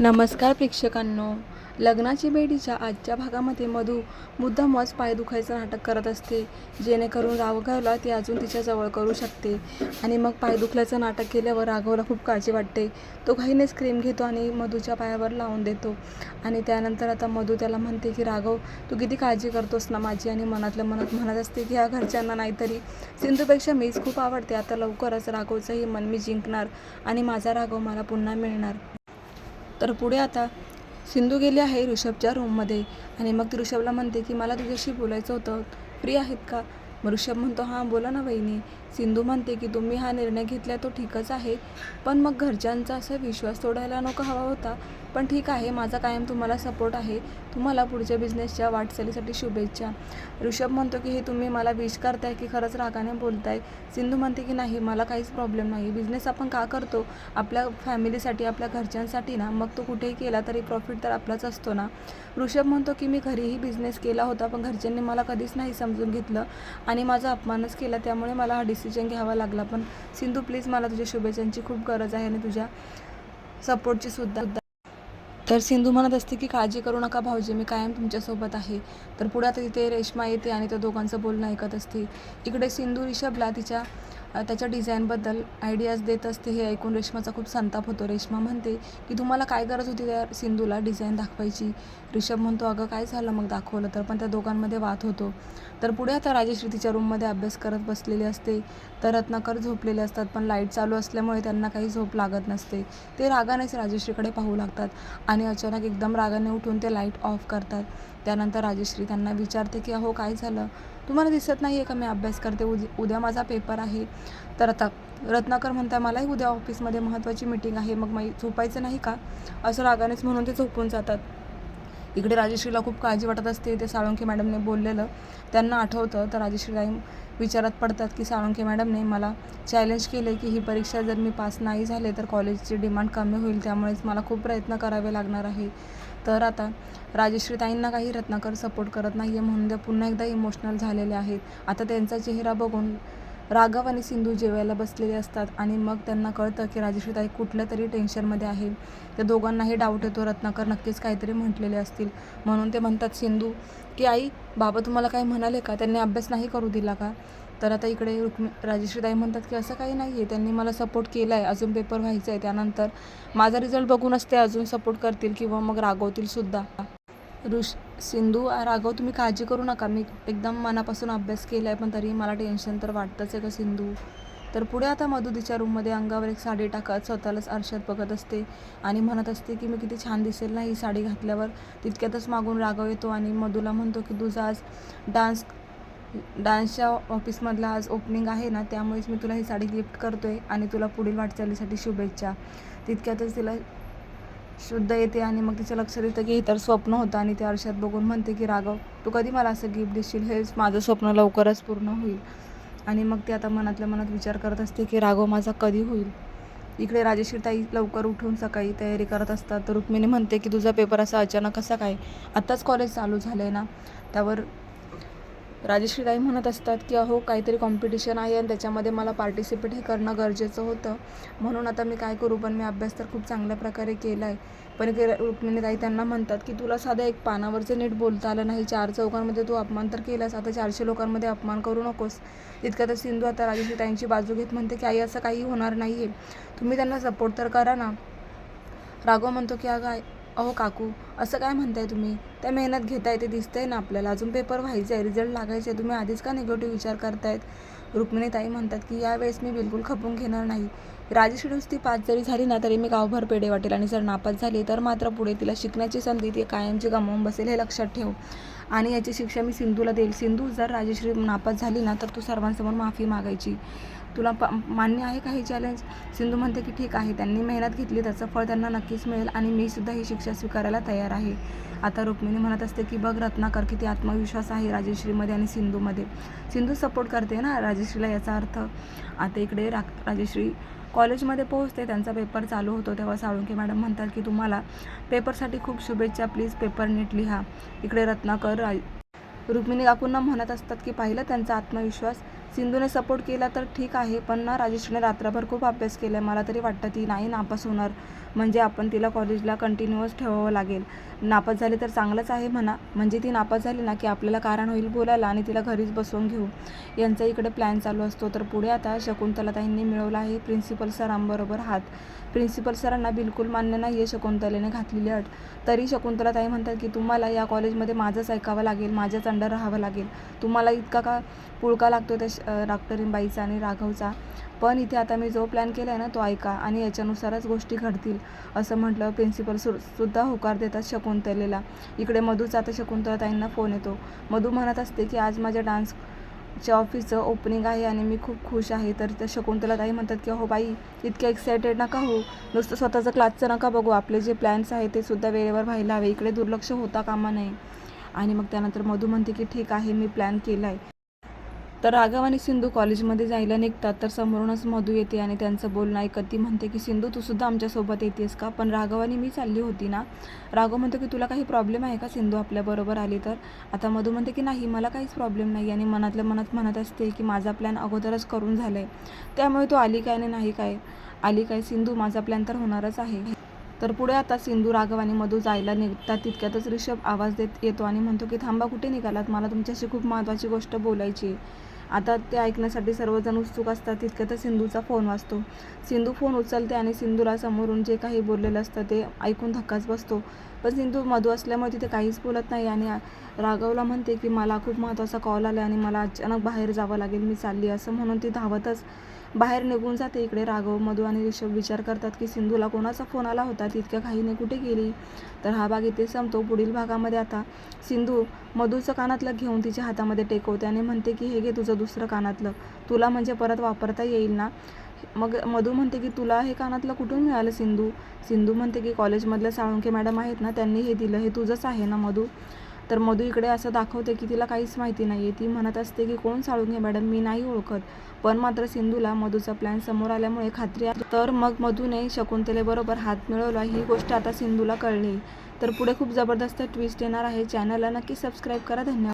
नमस्कार प्रेक्षकांनो. लग्नाची बेडीच्या आजच्या भागामध्ये मधू मुद्दामच पाय दुखायचं नाटक करत असते. जेणेकरून राघवला ती अजून तिच्या जवळ करू शकते. आणि मग पाय दुखल्याचं नाटक केल्यावर राघवला खूप काळजी वाटते. तो घाईनेच क्रीम घेतो आणि मधूच्या पायावर लावून देतो. आणि त्यानंतर आता मधू त्याला म्हणते की राघव तू किती काळजी करतोस ना माझी आणि मनातल्या मनात म्हणत असते की ह्या घरच्यांना नाहीतरी सिंधूपेक्षा मीच खूप आवडते. आता लवकरच राघवचंही मन मी जिंकणार आणि माझा राघव मला पुन्हा मिळणार. तर पुढे आता सिंधू गेली आहे ऋषभच्या रूममध्ये आणि मग ती ऋषभला म्हणते की मला तुझ्याशी बोलायचं होतं. फ्री आहेत का? मग ऋषभ म्हणतो हां बोला ना वहिनी सिंधू म्हणते की तुम्ही हा निर्णय घेतला तो ठीकच आहे पण मग घरच्यांचा असा विश्वास तोडायला नको हवा होता. पण ठीक आहे माझा कायम तुम्हाला सपोर्ट आहे. तुम्हाला पुढच्या बिझनेसच्या वाटचालीसाठी शुभेच्छा. ऋषभ म्हणतो की हे तुम्ही मला विश करताय की खरंच रागाने बोलताय. सिंधू म्हणते की नाही मला काहीच प्रॉब्लेम नाही. बिझनेस आपण का करतो? आपल्या फॅमिलीसाठी आपल्या घरच्यांसाठी ना. मग तो कुठेही केला तरी प्रॉफिट तर आपलाच असतो ना. ऋषभ म्हणतो की मी घरीही बिझनेस केला होता पण घरच्यांनी मला कधीच नाही समजून घेतलं आणि माझा अपमानच केला. त्यामुळे मला हा डिसिजन घ्यावा लागला. पण सिंधू प्लीज मला तुझ्या शुभेच्छांची खूप गरज आहे आणि तुझ्या सपोर्टची सुद्धा. तर सिंधू म्हणत असते की काळजी करू नका भाऊजी मी कायम तुमच्यासोबत आहे. तर पुढे आता तिथे रेश्मा येते आणि त्या दोघांचं बोलणं ऐकत असते. इकडे सिंधू रिषभला तिच्या त्याच्या डिझाईनबद्दल आयडियाज देत असते हे ऐकून रेश्माचा खूप संताप होतो. रेश्मा म्हणते की तुम्हाला काय गरज होती त्या सिंधूला डिझाईन दाखवायची? रिषभ म्हणतो अगं काय झालं मग दाखवलं तर? पण त्या दोघांमध्ये वाद होतो. तर पुढे आता राजेश्री तिच्या रूममध्ये अभ्यास करत बसलेली असते. तर रत्नाकर झोपलेले असतात पण लाइट चालू असल्यामुळे त्यांना काही झोप लागत नसते. ते रागानेच राजेश्रीकडे पाहू लागतात आणि अचानक एकदम रागाने उठून ते लाइट ऑफ करतात. त्यानंतर राजश्री त्यांना विचारते की अहो काय झालं? तुम्हाला दिसत नाही आहे का मी अभ्यास करते? उद्या उद्या माझा पेपर आहे. तर आता रत्नाकर म्हणता मलाही उद्या ऑफिसमध्ये महत्त्वाची मीटिंग आहे मग मी झोपायचं नाही का? असं रागानेच म्हणून ते झोपून जातात. इकडे राजश्रीला खूप काळजी वाटत असते. ते साळुंखे मॅडमने बोललेलं त्यांना आठवतं. तर राजश्रीताई विचारात पडतात की साळुंखे मॅडमने मला चॅलेंज केले की ही परीक्षा जर मी पास नाही झाले तर कॉलेजची डिमांड कमी होईल. त्यामुळेच मला खूप प्रयत्न करावे लागणार आहे. तर आता राजश्रीताईंना काही रत्नाकर सपोर्ट करत नाही आहे म्हणून त्या पुन्हा एकदा इमोशनल झालेले आहेत. आता त्यांचा चेहरा बघून राघव आणि सिंधू जेवायला बसलेले असतात आणि मग त्यांना कळतं की राजश्रीताई कुठल्या तरी टेन्शनमध्ये आहे. त्या दोघांनाही डाऊट येतो. रत्नाकर नक्कीच काहीतरी म्हटलेले असतील. म्हणून ते म्हणतात सिंधू की आई बाबा तुम्हाला काही म्हणाले का? त्यांनी अभ्यास नाही करू दिला का? तर आता इकडे रुक्मी राजश्रीताई म्हणतात की असं काही नाही आहे त्यांनी मला सपोर्ट केला आहे अजून पेपर व्हायचा आहे त्यानंतर माझा रिझल्ट बघूनच ते अजून सपोर्ट करतील किंवा मग रागवतील सुद्धा. ऋष सिंधू राघव तुम्ही काळजी करू नका. मी एकदम मनापासून अभ्यास केला आहे पण तरी मला टेन्शन तर वाटतंच आहे का सिंधू. तर पुढे आता मधुदीच्या तिच्या रूममध्ये अंगावर एक साडी टाकत स्वतःलाच आरशात बघत असते आणि म्हणत असते की मी किती छान दिसेल ना ही साडी घातल्यावर. तितक्यातच मागून राघव येतो आणि मधूला म्हणतो की तुझा आज डान्स डान्सच्या ऑफिसमधला आज ओपनिंग आहे ना त्यामुळेच मी तुला ही साडी गिफ्ट करतो आहे आणि तुला पुढील वाटचालीसाठी शुभेच्छा. तितक्यातच तिला शुद्ध येते आणि मग तिचं लक्षात येतं की हे तर स्वप्न होतं आणि ते आरशात बघून म्हणते की राघव तू कधी मला असं गिफ्ट देशील? हेच माझं स्वप्न लवकरच पूर्ण होईल. आणि मग ती आता मनातल्या मनात विचार करत असते की राघव माझा कधी होईल? इकडे राजेश्रीताई लवकर उठून सकाळी तयारी करत असतात. तर रुक्मिणी म्हणते की तुझा पेपर असा अचानक कसा काय? आत्ताच कॉलेज चालू झालं आहे ना? त्यावर राजेश्रीताई म्हणत असतात की अहो काहीतरी कॉम्पिटिशन आहे आणि त्याच्यामध्ये मला पार्टिसिपेट हे करणं गरजेचं होतं. म्हणून आता मी काय करू? पण मी अभ्यास तर खूप चांगल्या प्रकारे केला आहे पण इकडे रुक्मिणीताई त्यांना म्हणतात की तुला साधं एक पानावरचं नीट बोलता आलं नाही. चार चौकांमध्ये तू अपमान तर केलास. आता चारशे लोकांमध्ये अपमान करू नकोस. तितक्यात सिंधू आता राजेश्रीताईंची बाजू घेत म्हणते की आई असं काही होणार नाही आहे तुम्ही त्यांना सपोर्ट तर करा ना. राघव म्हणतो की अगं अहो काकू असं काय म्हणताय तुम्ही? त्या मेहनत घेताय ते दिसतंय ना आपल्याला. अजून पेपर व्हायचे आहे रिझल्ट लागायचे तुम्ही आधीच का निगेटिव्ह विचार करतायत? रुक्मिणीताई म्हणतात की यावेळेस मी बिलकुल खपून घेणार नाही. राजेश्री ती पाच जरी झाली ना तरी मी गावभर पेढे वाटेल. आणि जर नापास झाली तर मात्र पुढे तिला शिकण्याची संधी ती कायमची गमावून बसेल हे लक्षात ठेव. आणि याची शिक्षा मी सिंधूला देईल. सिंधू जर राजेश्री नापास झाली ना तर तू सर्वांसमोर माफी मागायची. तुला प मान्य आहे का हे चॅलेंज सिंधू म्हणते की ठीक आहे त्यांनी मेहनत घेतली त्याचं फळ त्यांना नक्कीच मिळेल आणि मी सुद्धा ही शिक्षा स्वीकारायला तयार आहे. आता रुक्मिणी म्हणत असते की बघ रत्नाकर किती आत्मविश्वास आहे राजेश्रीमध्ये आणि सिंधूमध्ये. सिंधू सपोर्ट करते ना राजेश्रीला याचा अर्थ. आता इकडे रा राजेश्री कॉलेजमध्ये पोहोचते त्यांचा पेपर चालू होतो तेव्हा साळुंके मॅडम म्हणतात की तुम्हाला पेपरसाठी खूप शुभेच्छा प्लीज पेपर नीट लिहा. इकडे रत्नाकर रुक्मिणी काकूंना म्हणत असतात की पाहिलं त्यांचा आत्मविश्वास. सिंधूने सपोर्ट केला तर ठीक आहे पण ना राजेश्रीने रात्रभर खूप अभ्यास केला मला तरी वाटतं ती नाही नापास होणार. म्हणजे आपण तिला कॉलेजला कंटिन्युअस ठेवावं लागेल. नापास झाली तर चांगलंच आहे म्हणा. म्हणजे ती नापास झाली ना की आपल्याला कारण होईल बोलायला आणि तिला घरीच बसवून घेऊ. यांचा इकडे प्लॅन चालू असतो. तर पुढे आता शकुंतलाताईंनी मिळवला आहे प्रिन्सिपल सरांबरोबर हात. प्रिन्सिपल सरांना बिलकुल मान्य नाही आहे शकुंतलेने घातलेली अट. तरी शकुंतलाताई म्हणतात की तुम्हाला या कॉलेजमध्ये माझंच ऐकावं लागेल. माझ्याच अंडर राहावं लागेल. तुम्हाला इतका का पुळका लागतो त्या श- बाईचा आणि राघवचा? पण इथे आता मी जो प्लॅन केला आहे ना तो ऐका आणि याच्यानुसारच गोष्टी घडतील असं म्हटलं प्रिन्सिपल सु सुद्धा होकार देतात शकुंतलेला. इकडे मधूचा आता शकुंतलाताईंना फोन येतो. मधू म्हणत असते की आज माझ्या डान्सच्या ऑफिसचं ओपनिंग आहे आणि मी खूप खुश आहे. तर त्या शकुंतलाताई म्हणतात की हो बाई इतक्या एक्सायटेड नका हो नुसतं स्वतःचं क्लासचं नका बघू. आपले जे प्लॅन्स आहे ते सुद्धा वेळेवर व्हायला हवे. इकडे दुर्लक्ष होता कामा नये. आणि मग त्यानंतर मधू म्हणते की ठीक आहे मी प्लॅन केला आहे तर राघव आणि सिंधू कॉलेजमध्ये जायला निघतात तर समोरूनच मधू येते आणि त्यांचं बोलणं ऐकत ती म्हणते की सिंधू तू सुद्धा आमच्यासोबत येतेस का? पण राघव आणि मी चालली होती ना. राघव म्हणतो की तुला काही प्रॉब्लेम आहे का सिंधू आपल्याबरोबर आली तर? आता मधू म्हणते की नाही मला काहीच प्रॉब्लेम नाही. आणि मनातल्या मनात म्हणत असते की माझा प्लॅन अगोदरच करून झाला आहे त्यामुळे तू आली काय आणि नाही काय आली काय सिंधू माझा प्लॅन तर होणारच आहे. तर पुढे आता सिंधू राघव आणि मधू जायला निघतात. तितक्यातच ऋषभ आवाज देत येतो आणि म्हणतो की थांबा कुठे निघालात? मला तुमच्याशी खूप महत्त्वाची गोष्ट बोलायची आहे. आता ते ऐकण्यासाठी सर्वजण उत्सुक असतात तितक्यातच सिंधूचा फोन वाजतो. सिंधू फोन उचलते आणि सिंधूला समोरून जे काही बोललेलं असतं ते ऐकून धक्काच बसतो. पण सिंधू मधू असल्यामुळे तिथे काहीच बोलत नाही आणि राघवला म्हणते की मला खूप महत्त्वाचा कॉल आला आणि मला अचानक बाहेर जावं लागेल मी चालली असं म्हणून ती धावतच बाहेर निघून जाते इकडे. राघव मधू आणि ऋषभ विचार करतात की सिंधूला कोणाचा फोन आला होता? तितक्या घाईने कुठे गेली? तर हा भाग इथे संपतो. पुढील भागामध्ये आता सिंधू मधूचं कानातलं घेऊन तिच्या हातामध्ये टेकवते आणि म्हणते की हे घे तुझं दुसरं कानातलं. तुला म्हणजे परत वापरता येईल ना? मग मधू म्हणते की तुला हे कानातलं कुठून मिळालं सिंधू? सिंधू म्हणते की कॉलेजमधल्या साळुंके मॅडम आहेत ना त्यांनी हे दिलं. हे तुझंच आहे ना मधू? तर मधू इकडे असं दाखवते की तिला काहीच माहिती नाही आहे ती म्हणत असते की कोण साळुंके मॅडम? मी नाही ओळखत. पण मात्र सिंधूला मधूचा प्लॅन समोर आल्यामुळे खात्री आली तर मग मधूने शकुंतलेबरोबर हात मिळवला. ही गोष्ट आता सिंधूला कळली. तर पुढे खूप जबरदस्त ट्विस्ट येणार आहे. चॅनलला नक्की सबस्क्राईब करा. धन्यवाद.